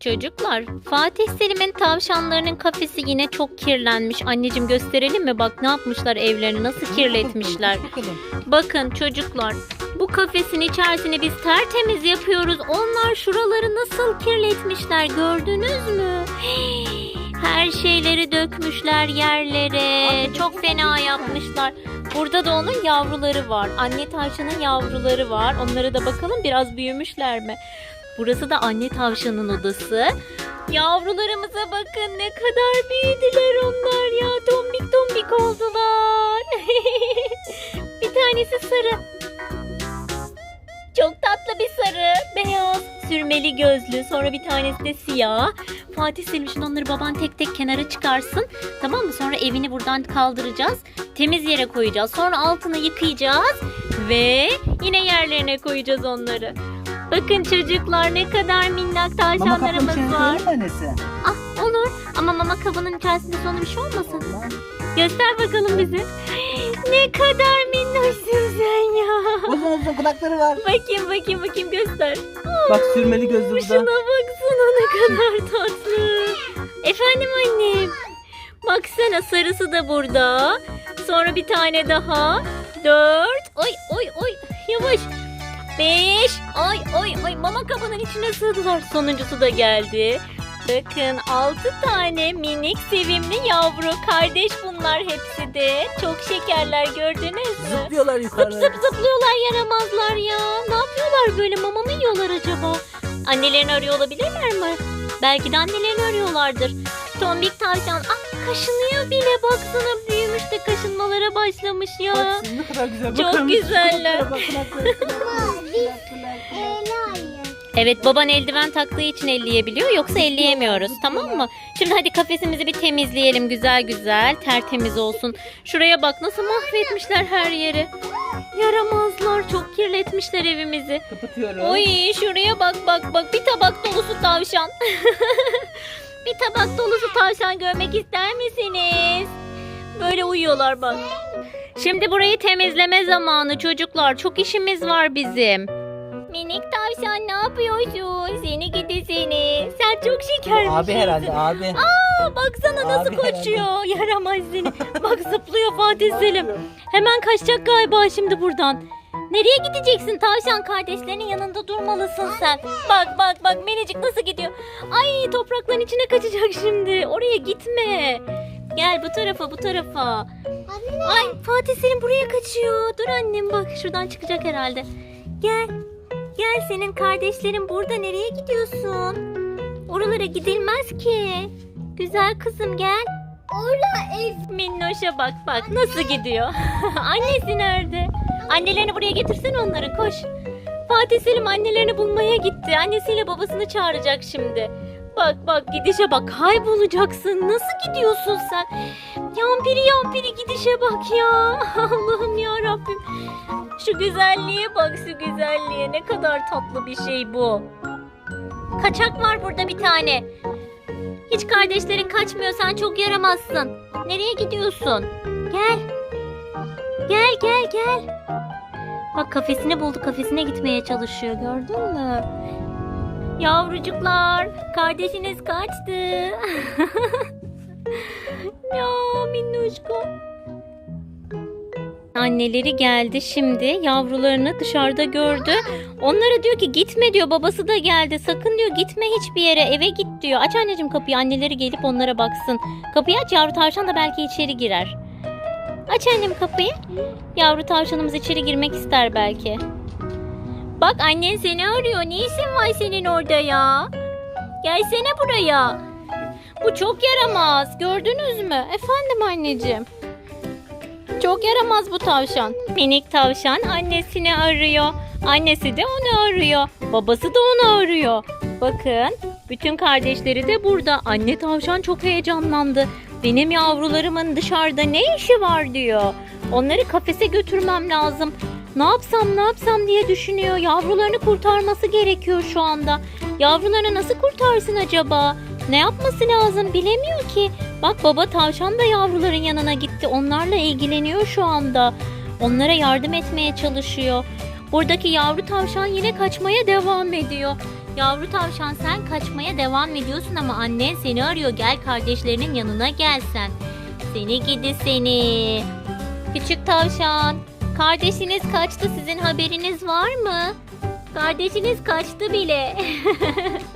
Çocuklar, Fatih Selim'in tavşanlarının kafesi yine çok kirlenmiş. Anneciğim gösterelim mi? Bak ne yapmışlar evlerini, nasıl kirletmişler. Bakın çocuklar, bu kafesin içerisini biz tertemiz yapıyoruz. Onlar şuraları nasıl kirletmişler gördünüz mü? Her şeyleri dökmüşler yerlere. Çok fena yapmışlar. Burada da onun yavruları var. Anne tavşanın yavruları var. Onlara da bakalım biraz büyümüşler mi? Burası da anne tavşanın odası. Yavrularımıza bakın ne kadar büyüdüler onlar ya. Tombik tombik oldular. bir tanesi sarı. Çok tatlı bir sarı. Beyaz. Sürmeli gözlü. Sonra bir tanesi de siyah. Fatih Selim onları baban tek tek kenara çıkarsın. Tamam mı? Sonra evini buradan kaldıracağız. Temiz yere koyacağız. Sonra altını yıkayacağız. Ve yine yerlerine koyacağız onları. Bakın çocuklar ne kadar minnak Mama kapının tavşanlarımız içine var. mı annesi? Ah olur ama mama kabının içerisinde sonra bir şey olmasın. Göster bakalım bizi. Ne kadar minnoşsun sen ya. Uzun uzun kulakları var. Bakayım bakayım bakayım göster. Bak sürmeli gözlü Şuna burada. baksana ne kadar tatlı. Efendim annem. Baksana sarısı da burada. Sonra bir tane daha. Dört. Oy oy oy. Yavaş. Beş. Ay ay ay. Mama kabının içine sığdılar. Sonuncusu da geldi. Bakın altı tane minik sevimli yavru. Kardeş bunlar hepsi de. Çok şekerler gördünüz mü? Zıplıyorlar Zıp yukarı. zıp zıplıyorlar yaramazlar ya. Ne yapıyorlar böyle mama mı yiyorlar acaba? Annelerini arıyor olabilirler mi? Belki de annelerini arıyorlardır. Tombik tavşan ah kaşınıyor bile baksana büyümüş de kaşınmalara başlamış ya. Bak siz ne kadar güzel. Çok Bakar mısın? güzeller. Kulaklara bak, kulaklara, kulaklara, kulaklara. Evet baban eldiven taktığı için elleyebiliyor yoksa elleyemiyoruz tamam mı? Şimdi hadi kafesimizi bir temizleyelim güzel güzel tertemiz olsun. Şuraya bak nasıl mahvetmişler her yeri. Yaramazlar çok kirletmişler evimizi. Kapatıyorum. Oy şuraya bak bak bak bir tabak dolusu tavşan. bir tabak dolusu tavşan görmek ister misiniz? Böyle uyuyorlar bak. Şimdi burayı temizleme zamanı çocuklar. Çok işimiz var bizim. Minik tavşan ne yapıyorsun? Seni gidi seni. Sen çok şeker bir Abi herhalde abi. Aa, baksana nasıl Abi koşuyor. Yaramaz seni. Bak zıplıyor Fatih Selim. Hemen kaçacak galiba şimdi buradan. Nereye gideceksin tavşan kardeşlerinin yanında durmalısın sen. Bak bak bak minicik nasıl gidiyor. Ay toprakların içine kaçacak şimdi. Oraya gitme. Gel bu tarafa bu tarafa. Ay Fatih Selim buraya kaçıyor. Dur annem bak şuradan çıkacak herhalde. Gel. Gel senin kardeşlerin burada nereye gidiyorsun? Oralara gidilmez ki. Güzel kızım gel. Orada ev. Minnoş'a bak bak nasıl gidiyor. Annesi nerede? Annelerini buraya getirsen onları koş. Fatih Selim annelerini bulmaya gitti. Annesiyle babasını çağıracak şimdi. Bak bak gidişe bak kaybolacaksın. Nasıl gidiyorsun sen? Yampiri yampiri gidişe bak ya. Allah'ım ya Rabbim. Şu güzelliğe bak şu güzelliğe. Ne kadar tatlı bir şey bu. Kaçak var burada bir tane. Hiç kardeşlerin kaçmıyor. Sen çok yaramazsın. Nereye gidiyorsun? Gel. Gel gel gel. Bak kafesini buldu. Kafesine gitmeye çalışıyor. Gördün mü? Yavrucuklar. Kardeşiniz kaçtı. ya minnoşko. Anneleri geldi şimdi yavrularını dışarıda gördü. Onlara diyor ki gitme diyor babası da geldi sakın diyor gitme hiçbir yere eve git diyor. Aç anneciğim kapıyı anneleri gelip onlara baksın. Kapıyı aç yavru tavşan da belki içeri girer. Aç annem kapıyı. Yavru tavşanımız içeri girmek ister belki. Bak annen seni arıyor. Ne işin var senin orada ya? Gelsene buraya. Bu çok yaramaz. Gördünüz mü? Efendim anneciğim. Çok yaramaz bu tavşan. Minik tavşan annesini arıyor. Annesi de onu arıyor. Babası da onu arıyor. Bakın bütün kardeşleri de burada. Anne tavşan çok heyecanlandı. Benim yavrularımın dışarıda ne işi var diyor. Onları kafese götürmem lazım. Ne yapsam ne yapsam diye düşünüyor. Yavrularını kurtarması gerekiyor şu anda. Yavrularını nasıl kurtarsın acaba? Ne yapması lazım bilemiyor ki. Bak baba tavşan da yavruların yanına gitti. Onlarla ilgileniyor şu anda. Onlara yardım etmeye çalışıyor. Buradaki yavru tavşan yine kaçmaya devam ediyor. Yavru tavşan sen kaçmaya devam ediyorsun ama annen seni arıyor. Gel kardeşlerinin yanına gelsen. Seni gidi seni. Küçük tavşan. Kardeşiniz kaçtı sizin haberiniz var mı? Kardeşiniz kaçtı bile.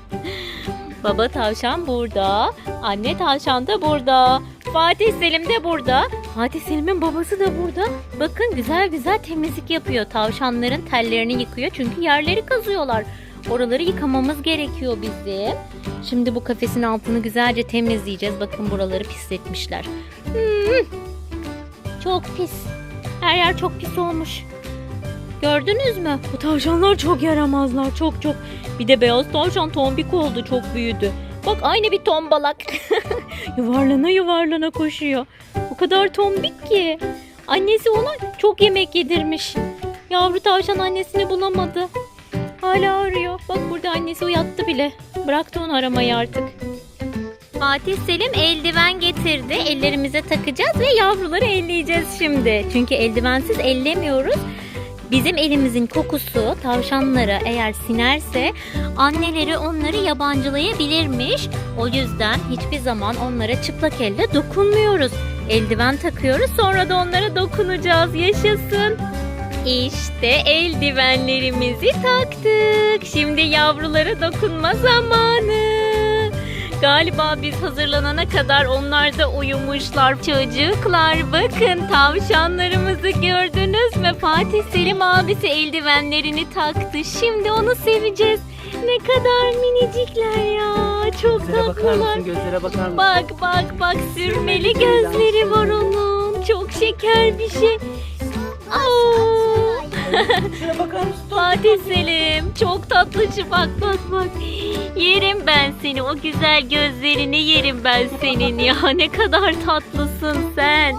Baba tavşan burada. Anne tavşan da burada. Fatih Selim de burada. Fatih Selim'in babası da burada. Bakın güzel güzel temizlik yapıyor. Tavşanların tellerini yıkıyor çünkü yerleri kazıyorlar. Oraları yıkamamız gerekiyor bizim. Şimdi bu kafesin altını güzelce temizleyeceğiz. Bakın buraları pisletmişler. Hmm, çok pis. Her yer çok pis olmuş. Gördünüz mü? Bu tavşanlar çok yaramazlar. Çok çok. Bir de beyaz tavşan tombik oldu. Çok büyüdü. Bak aynı bir tombalak. yuvarlana yuvarlana koşuyor. O kadar tombik ki. Annesi ona çok yemek yedirmiş. Yavru tavşan annesini bulamadı. Hala arıyor. Bak burada annesi uyattı bile. Bıraktı onu aramayı artık. Fatih Selim eldiven getirdi. Ellerimize takacağız ve yavruları elleyeceğiz şimdi. Çünkü eldivensiz ellemiyoruz. Bizim elimizin kokusu tavşanlara eğer sinerse anneleri onları yabancılayabilirmiş. O yüzden hiçbir zaman onlara çıplak elle dokunmuyoruz. Eldiven takıyoruz sonra da onlara dokunacağız. Yaşasın. İşte eldivenlerimizi taktık. Şimdi yavrulara dokunma zamanı. Galiba biz hazırlanana kadar onlar da uyumuşlar çocuklar. Bakın tavşanlarımızı gördünüz mü? Fatih Selim abisi eldivenlerini taktı. Şimdi onu seveceğiz. Ne kadar minicikler ya. Çok Gözlere bakar tatlılar. mısın? Gözlere bakar mısın? Bak bak bak sürmeli gözleri var onun. Çok şeker bir şey. Aa, Şuna bakar mısın? Fatih Selim çok tatlıcı bak bak bak. Yerim ben seni o güzel gözlerini yerim ben senin ya. Ne kadar tatlısın sen.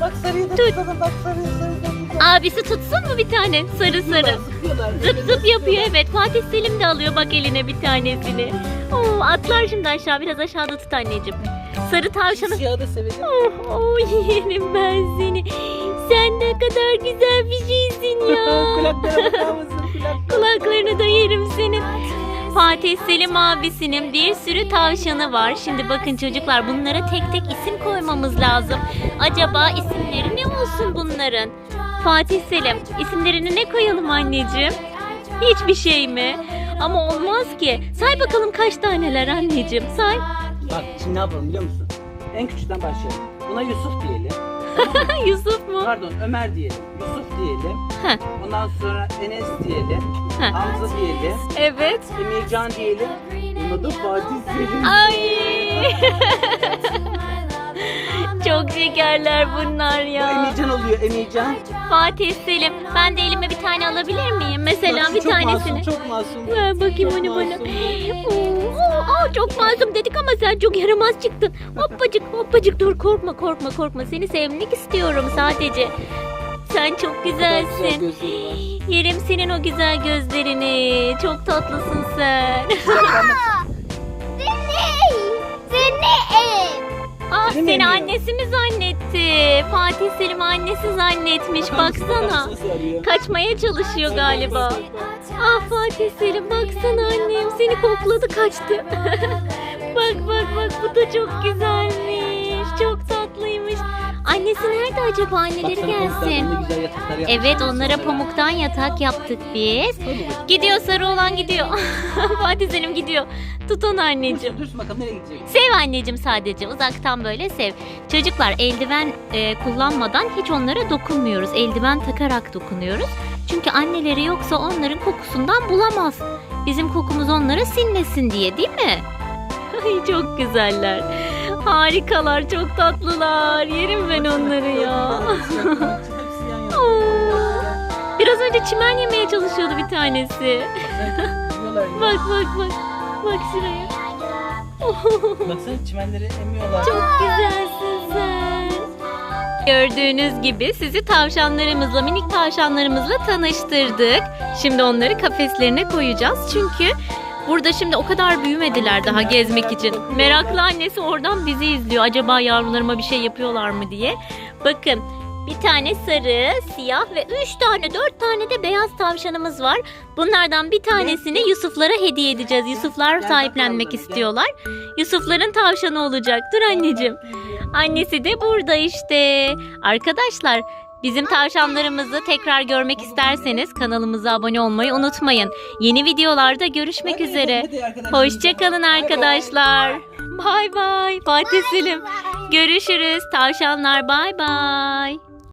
Bak sarıyı da Tut. tutalım. Bak sarıyı sarıyı da tutalım. Abisi tutsun mu bir tane sarı sarı. Zıplıyorlar. Zıp zıp yapıyor evet. Fatih Selim de alıyor bak eline bir tanesini. Oo, atlar şimdi aşağı biraz aşağıda tut anneciğim. Sarı tavşanı Siyahı da sevelim. Oh, oh yerim ben seni. Sen ne kadar güzel bir şeysin ya. Kulaklara bakar mısın? Kulak. Kulaklarını da yerim senin. Fatih Selim abisinin bir sürü tavşanı var. Şimdi bakın çocuklar bunlara tek tek isim koymamız lazım. Acaba isimleri ne olsun bunların? Fatih Selim isimlerini ne koyalım anneciğim? Hiçbir şey mi? Ama olmaz ki. Say bakalım kaç taneler anneciğim say. Bak şimdi ne yapalım biliyor musun? En küçükten başlayalım. Buna Yusuf diyelim. Yusuf mu? Pardon Ömer diyelim. Yusuf diyelim. Heh. Ondan sonra Enes diyelim. Heh. Hamza diyelim. Evet. Emircan diyelim. Buna da Fatih Selim. Ay. Şekerler bunlar Bu ya. Emircan oluyor Emircan. Fatih Selim. Ben de elime bir tane alabilir miyim? Mesela Bak, bir çok tanesini. Masum, çok masum. Ver bakayım Çok onu bana. masum. Oo, aa, çok masum dedik ama sen çok yaramaz çıktın. Hoppacık hoppacık dur korkma korkma korkma. Seni sevmek istiyorum sadece. Sen çok Çok güzel güzelsin. gözleri var. Yerim senin o güzel gözlerini. Çok tatlısın sen. Seni mi annesi mi zannetti? Fatih Selim annesi zannetmiş. Baksana. Kaçmaya çalışıyor galiba. Ah Fatih Selim baksana annem seni kokladı kaçtı. bak bak bak bu da çok güzelmiş. Çok tatlıymış. Annesi nerede acaba? Anneleri gelsin. Evet onlara pamuktan yatak yaptık biz. Gidiyor sarı olan gidiyor. Fatih Selim gidiyor. Tut onu anneciğim. Dursun bakalım nereye gidecek? Sev anneciğim sadece uzaktan böyle sev. Çocuklar eldiven e, kullanmadan hiç onlara dokunmuyoruz. Eldiven takarak dokunuyoruz. Çünkü anneleri yoksa onların kokusundan bulamaz. Bizim kokumuz onlara sinmesin diye değil mi? Ay çok güzeller. Harikalar, çok tatlılar. Yerim ben onları ya. Biraz önce çimen yemeye çalışıyordu bir tanesi. Bak bak bak. Bak şuraya. Baksana çimenleri emiyorlar. Çok güzelsin sen. Gördüğünüz gibi sizi tavşanlarımızla, minik tavşanlarımızla tanıştırdık. Şimdi onları kafeslerine koyacağız. Çünkü burada şimdi o kadar büyümediler daha gezmek için. Meraklı annesi oradan bizi izliyor. Acaba yavrularıma bir şey yapıyorlar mı diye. Bakın bir tane sarı, siyah ve üç tane, dört tane de beyaz tavşanımız var. Bunlardan bir tanesini Yusuflara hediye edeceğiz. Yusuflar sahiplenmek istiyorlar. Yusufların tavşanı olacak. Dur anneciğim. Annesi de burada işte. Arkadaşlar bizim tavşanlarımızı tekrar görmek isterseniz kanalımıza abone olmayı unutmayın. Yeni videolarda görüşmek Hadi, üzere. Hoşçakalın arkadaşlar. Bay bay. Fatih Selim. Görüşürüz. Tavşanlar bay bay.